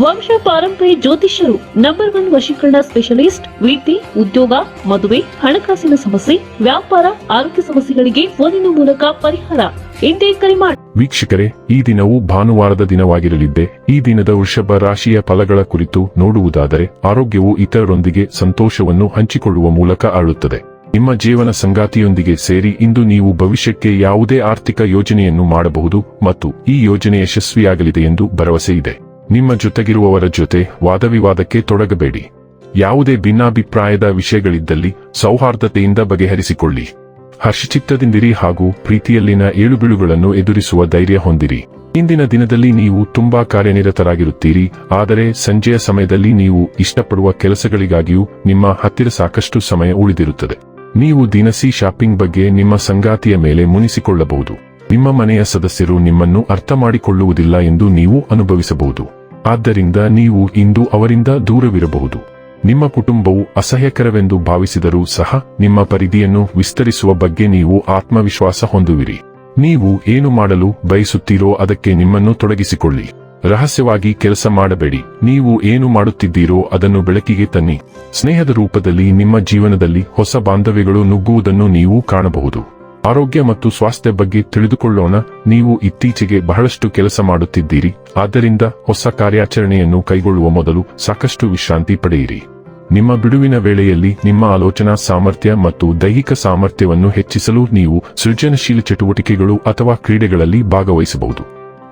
ವಂಶ ಪಾರಂಪರ್ಯ ಜ್ಯೋತಿಷ್ಯರು ನಂಬರ್ ಒನ್ ವಶೀಕರಣ ಸ್ಪೆಷಲಿಸ್ಟ್ ವಿದ್ಯೆ ಉದ್ಯೋಗ, ಮದುವೆ, ಹಣಕಾಸಿನ ಸಮಸ್ಯೆ, ವ್ಯಾಪಾರ, ಆರೋಗ್ಯ ಸಮಸ್ಯೆಗಳಿಗೆ ಫೋನಿನ ಮೂಲಕ ಪರಿಹಾರ. ಎಂದೇ ಕರೆ ಮಾಡಿ ವೀಕ್ಷಕರೇ, ಈ ದಿನವು ಭಾನುವಾರದ ದಿನವಾಗಿರಲಿದ್ದೆ. ಈ ದಿನದ ವೃಷಭ ರಾಶಿಯ ಫಲಗಳ ಕುರಿತು ನೋಡುವುದಾದರೆ, ಆರೋಗ್ಯವು ಇತರರೊಂದಿಗೆ ಸಂತೋಷವನ್ನು ಹಂಚಿಕೊಳ್ಳುವ ಮೂಲಕ ಆಳುತ್ತದೆ. ನಿಮ್ಮ ಜೀವನ ಸಂಗಾತಿಯೊಂದಿಗೆ ಸೇರಿ ಇಂದು ನೀವು ಭವಿಷ್ಯಕ್ಕೆ ಯಾವುದೇ ಆರ್ಥಿಕ ಯೋಜನೆಯನ್ನು ಮಾಡಬಹುದು ಮತ್ತು ಈ ಯೋಜನೆ ಯಶಸ್ವಿಯಾಗಲಿದೆ ಎಂದು ಭರವಸೆ ಇದೆ. ನಿಮ್ಮ ಜೊತೆಗಿರುವವರ ಜೊತೆ ವಾದವಿವಾದಕ್ಕೆ ತೊಡಗಬೇಡಿ. ಯಾವುದೇ ಭಿನ್ನಾಭಿಪ್ರಾಯದ ವಿಷಯಗಳಿದ್ದಲ್ಲಿ ಸೌಹಾರ್ದತೆಯಿಂದ ಬಗೆಹರಿಸಿಕೊಳ್ಳಿ. ಹರ್ಷಚಿತ್ತದಿಂದಿರಿ ಹಾಗೂ ಪ್ರೀತಿಯಲ್ಲಿನ ಏಳುಬೀಳುಗಳನ್ನು ಎದುರಿಸುವ ಧೈರ್ಯ ಹೊಂದಿರಿ. ಇಂದಿನ ದಿನದಲ್ಲಿ ನೀವು ತುಂಬಾ ಕಾರ್ಯನಿರತರಾಗಿರುತ್ತೀರಿ, ಆದರೆ ಸಂಜೆಯ ಸಮಯದಲ್ಲಿ ನೀವು ಇಷ್ಟಪಡುವ ಕೆಲಸಗಳಿಗಾಗಿಯೂ ನಿಮ್ಮ ಹತ್ತಿರ ಸಾಕಷ್ಟು ಸಮಯ ಉಳಿದಿರುತ್ತದೆ. ನೀವು ದಿನಸಿ ಶಾಪಿಂಗ್ ಬಗ್ಗೆ ನಿಮ್ಮ ಸಂಗಾತಿಯ ಮೇಲೆ ಮುನಿಸಿಕೊಳ್ಳಬಹುದು. ನಿಮ್ಮ ಮನೆಯ ಸದಸ್ಯರು ನಿಮ್ಮನ್ನು ಅರ್ಥ ಮಾಡಿಕೊಳ್ಳುವುದಿಲ್ಲ ಎಂದು ನೀವು ಅನುಭವಿಸಬಹುದು. ಆದ್ದರಿಂದ ನೀವು ಇಂದು ಅವರಿಂದ ದೂರವಿರಬಹುದು. ನಿಮ್ಮ ಕುಟುಂಬವು ಅಸಹ್ಯಕರವೆಂದು ಭಾವಿಸಿದರೂ ಸಹ ನಿಮ್ಮ ಪರಿಧಿಯನ್ನು ವಿಸ್ತರಿಸುವ ಬಗ್ಗೆ ನೀವು ಆತ್ಮವಿಶ್ವಾಸ ಹೊಂದುವಿರಿ. ನೀವು ಏನು ಮಾಡಲು ಬಯಸುತ್ತೀರೋ ಅದಕ್ಕೆ ನಿಮ್ಮನ್ನು ತೊಡಗಿಸಿಕೊಳ್ಳಿ. ರಹಸ್ಯವಾಗಿ ಕೆಲಸ ಮಾಡಬೇಡಿ. ನೀವು ಏನು ಮಾಡುತ್ತಿದ್ದೀರೋ ಅದನ್ನು ಬೆಳಕಿಗೆ ತನ್ನಿ. ಸ್ನೇಹದ ರೂಪದಲ್ಲಿ ನಿಮ್ಮ ಜೀವನದಲ್ಲಿ ಹೊಸ ಬಾಂಧವ್ಯಗಳು ನುಗ್ಗುವುದನ್ನು ನೀವು ಕಾಣಬಹುದು. ಆರೋಗ್ಯ ಮತ್ತು ಸ್ವಾಸ್ಥ್ಯ ಬಗ್ಗೆ ತಿಳಿದುಕೊಳ್ಳೋಣ. ನೀವು ಇತ್ತೀಚೆಗೆ ಬಹಳಷ್ಟು ಕೆಲಸ ಮಾಡುತ್ತಿದ್ದೀರಿ. ಆದ್ದರಿಂದ ಹೊಸ ಕಾರ್ಯಾಚರಣೆಯನ್ನು ಕೈಗೊಳ್ಳುವ ಮೊದಲು ಸಾಕಷ್ಟು ವಿಶ್ರಾಂತಿ ಪಡೆಯಿರಿ. ನಿಮ್ಮ ಬಿಡುವಿನ ವೇಳೆಯಲ್ಲಿ ನಿಮ್ಮ ಆಲೋಚನಾ ಸಾಮರ್ಥ್ಯ ಮತ್ತು ದೈಹಿಕ ಸಾಮರ್ಥ್ಯವನ್ನು ಹೆಚ್ಚಿಸಲು ನೀವು ಸೃಜನಶೀಲ ಚಟುವಟಿಕೆಗಳು ಅಥವಾ ಕ್ರೀಡೆಗಳಲ್ಲಿ ಭಾಗವಹಿಸಬಹುದು.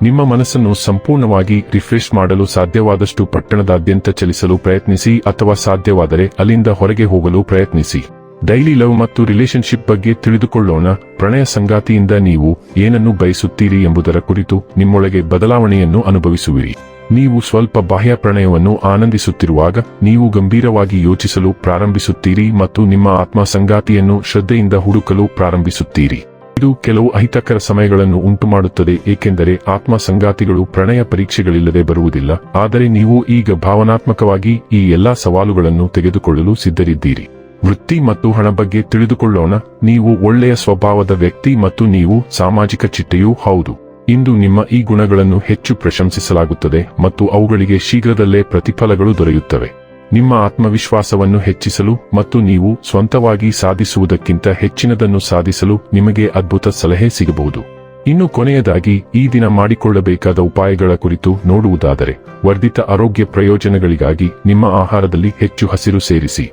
ನಿಮ್ಮ ಮನಸ್ಸನ್ನು ಸಂಪೂರ್ಣವಾಗಿ ರಿಫ್ರೆಶ್ ಮಾಡಲು ಸಾಧ್ಯವಾದಷ್ಟು ಪಟ್ಟಣದಾದ್ಯಂತ ಚಲಿಸಲು ಪ್ರಯತ್ನಿಸಿ ಅಥವಾ ಸಾಧ್ಯವಾದರೆ ಅಲ್ಲಿಂದ ಹೊರಗೆ ಹೋಗಲು ಪ್ರಯತ್ನಿಸಿ. ಡೈಲಿ ಲವ್ ಮತ್ತು ರಿಲೇಶನ್ಶಿಪ್ ಬಗ್ಗೆ ತಿಳಿದುಕೊಳ್ಳೋಣ. ಪ್ರಣಯ ಸಂಗಾತಿಯಿಂದ ನೀವು ಏನನ್ನು ಬಯಸುತ್ತೀರಿ ಎಂಬುದರ ಕುರಿತು ನಿಮ್ಮೊಳಗೆ ಬದಲಾವಣೆಯನ್ನು ಅನುಭವಿಸುವಿರಿ. ನೀವು ಸ್ವಲ್ಪ ಬಾಹ್ಯ ಪ್ರಣಯವನ್ನು ಆನಂದಿಸುತ್ತಿರುವಾಗ ನೀವು ಗಂಭೀರವಾಗಿ ಯೋಚಿಸಲು ಪ್ರಾರಂಭಿಸುತ್ತೀರಿ ಮತ್ತು ನಿಮ್ಮ ಆತ್ಮ ಸಂಗಾತಿಯನ್ನು ಶ್ರದ್ಧೆಯಿಂದ ಹುಡುಕಲು ಪ್ರಾರಂಭಿಸುತ್ತೀರಿ. ಇದು ಕೆಲವು ಅಹಿತಕರ ಸಮಯಗಳನ್ನು ಉಂಟುಮಾಡುತ್ತದೆ, ಏಕೆಂದರೆ ಆತ್ಮ ಸಂಗಾತಿಗಳು ಪ್ರಣಯ ಪರೀಕ್ಷೆಗಳಿಲ್ಲದೆ ಬರುವುದಿಲ್ಲ. ಆದರೆ ನೀವು ಈಗ ಭಾವನಾತ್ಮಕವಾಗಿ ಈ ಎಲ್ಲಾ ಸವಾಲುಗಳನ್ನು ತೆಗೆದುಕೊಳ್ಳಲು ಸಿದ್ಧರಿದ್ದೀರಿ. ವೃತ್ತಿ ಮತ್ತು ಹಣ ಬಗ್ಗೆ ತಿಳಿದುಕೊಳ್ಳೋಣ. ನೀವು ಒಳ್ಳೆಯ ಸ್ವಭಾವದ ವ್ಯಕ್ತಿ ಮತ್ತು ನೀವು ಸಾಮಾಜಿಕ ಚಿಟ್ಟೆಯೂ ಹೌದು. ಇಂದು ನಿಮ್ಮ ಈ ಗುಣಗಳನ್ನು ಹೆಚ್ಚು ಪ್ರಶಂಸಿಸಲಾಗುತ್ತದೆ ಮತ್ತು ಅವುಗಳಿಗೆ ಶೀಘ್ರದಲ್ಲೇ ಪ್ರತಿಫಲಗಳು ದೊರೆಯುತ್ತವೆ. ನಿಮ್ಮ ಆತ್ಮವಿಶ್ವಾಸವನ್ನು ಹೆಚ್ಚಿಸಲು ಮತ್ತು ನೀವು ಸ್ವಂತವಾಗಿ ಸಾಧಿಸುವುದಕ್ಕಿಂತ ಹೆಚ್ಚಿನದನ್ನು ಸಾಧಿಸಲು ನಿಮಗೆ ಅದ್ಭುತ ಸಲಹೆ ಸಿಗಬಹುದು. ಇನ್ನು ಕೊನೆಯದಾಗಿ, ಈ ದಿನ ಮಾಡಿಕೊಳ್ಳಬೇಕಾದ ಉಪಾಯಗಳ ಕುರಿತು ನೋಡುವುದಾದರೆ, ವರ್ಧಿತ ಆರೋಗ್ಯ ಪ್ರಯೋಜನಗಳಿಗಾಗಿ ನಿಮ್ಮ ಆಹಾರದಲ್ಲಿ ಹೆಚ್ಚು ಹಸಿರು ಸೇರಿಸಿ.